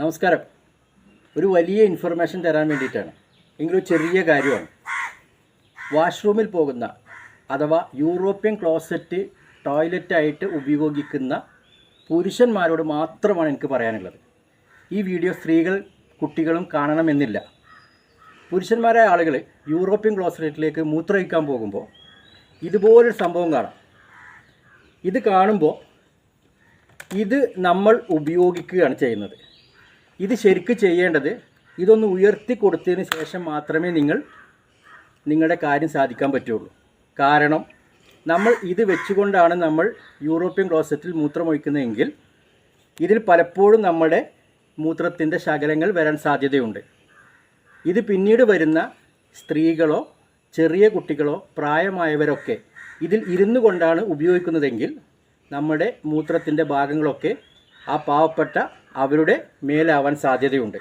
നമസ്കാരം. ഒരു വലിയ ഇൻഫർമേഷൻ തരാൻ വേണ്ടിയിട്ടാണ്. എങ്കിലും ചെറിയ കാര്യമാണ്. വാഷ്റൂമിൽ പോകുന്ന അഥവാ യൂറോപ്യൻ ക്ലോസറ്റ് ടോയ്ലറ്റായിട്ട് ഉപയോഗിക്കുന്ന പുരുഷന്മാരോട് മാത്രമാണ് എനിക്ക് പറയാനുള്ളത്. ഈ വീഡിയോ സ്ത്രീകൾ കുട്ടികളും കാണണമെന്നില്ല. പുരുഷന്മാരായ ആളുകൾ യൂറോപ്യൻ ക്ലോസറ്റിലേക്ക് മൂത്രയിക്കാൻ പോകുമ്പോൾ ഇതുപോലൊരു സംഭവം കാണാം. ഇത് കാണുമ്പോൾ ഇത് നമ്മൾ ഉപയോഗിക്കുകയാണ് ചെയ്യുന്നത്. ഇത് ശരിക്ക് ചെയ്യേണ്ടത് ഇതൊന്ന് ഉയർത്തി കൊടുത്തതിന് ശേഷം മാത്രമേ നിങ്ങൾ നിങ്ങളുടെ കാര്യം സാധിക്കാൻ പറ്റുള്ളൂ. കാരണം നമ്മൾ ഇത് വെച്ചുകൊണ്ടാണ് നമ്മൾ യൂറോപ്യൻ ക്ലോസറ്റിൽ മൂത്രമൊഴിക്കുന്നതെങ്കിൽ ഇതിൽ പലപ്പോഴും നമ്മുടെ മൂത്രത്തിന്റെ ശകലങ്ങൾ വരാൻ സാധ്യതയുണ്ട്. ഇത് പിന്നീട് വരുന്ന സ്ത്രീകളോ ചെറിയ കുട്ടികളോ പ്രായമായവരൊക്കെ ഇതിൽ ഇരുന്നു കൊണ്ടാണ് ഉപയോഗിക്കുന്നതെങ്കിൽ നമ്മുടെ മൂത്രത്തിന്റെ ഭാഗങ്ങളൊക്കെ ആ പാവപ്പെട്ട അവരുടെ മേലാവാൻ സാധ്യതയുണ്ട്.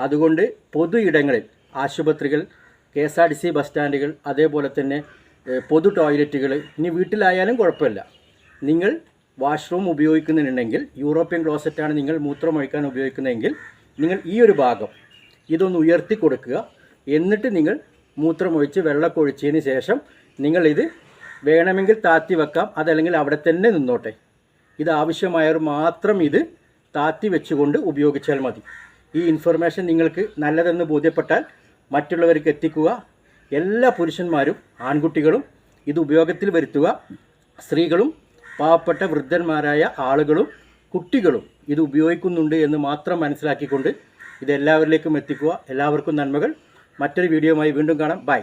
അതുകൊണ്ട് പൊതു ഇടങ്ങളിൽ ആശുപത്രികൾ K S R T C bus സ്റ്റാൻഡുകൾ അതേപോലെ തന്നെ പൊതു ടോയ്ലറ്റുകൾ ഇനി വീട്ടിലായാലും കുഴപ്പമില്ല. നിങ്ങൾ വാഷ്റൂം ഉപയോഗിക്കുന്നുണ്ടെങ്കിൽ യൂറോപ്യൻ ക്ലോസറ്റാണ് നിങ്ങൾ മൂത്രമൊഴിക്കാൻ ഉപയോഗിക്കുന്നതെങ്കിൽ നിങ്ങൾ ഈ ഒരു ഭാഗം ഇതൊന്ന് ഉയർത്തി കൊടുക്കുക. എന്നിട്ട് നിങ്ങൾ മൂത്രമൊഴിച്ച് വെള്ളമൊക്കെ ഒഴിച്ചതിന് ശേഷം നിങ്ങളിത് വേണമെങ്കിൽ താത്തി വെക്കാം. അതല്ലെങ്കിൽ അവിടെ തന്നെ നിന്നോട്ടെ. ഇത് ആവശ്യമായവർ മാത്രം ഇത് താത്തി വെച്ചുകൊണ്ട് ഉപയോഗിച്ചാൽ മതി. ഈ ഇൻഫർമേഷൻ നിങ്ങൾക്ക് നല്ലതെന്ന് ബോധ്യപ്പെട്ടാൽ മറ്റുള്ളവർക്ക് എത്തിക്കുക. എല്ലാ പുരുഷന്മാരും ആൺകുട്ടികളും ഇത് ഉപയോഗത്തിൽ വരുത്തുക. സ്ത്രീകളും പാവപ്പെട്ട വൃദ്ധന്മാരായ ആളുകളും കുട്ടികളും ഇത് ഉപയോഗിക്കുന്നുണ്ട് എന്ന് മാത്രം മനസ്സിലാക്കിക്കൊണ്ട് ഇത് എല്ലാവരിലേക്കും എത്തിക്കുക. എല്ലാവർക്കും നന്മകൾ. മറ്റൊരു വീഡിയോയുമായി വീണ്ടും കാണാം. ബൈ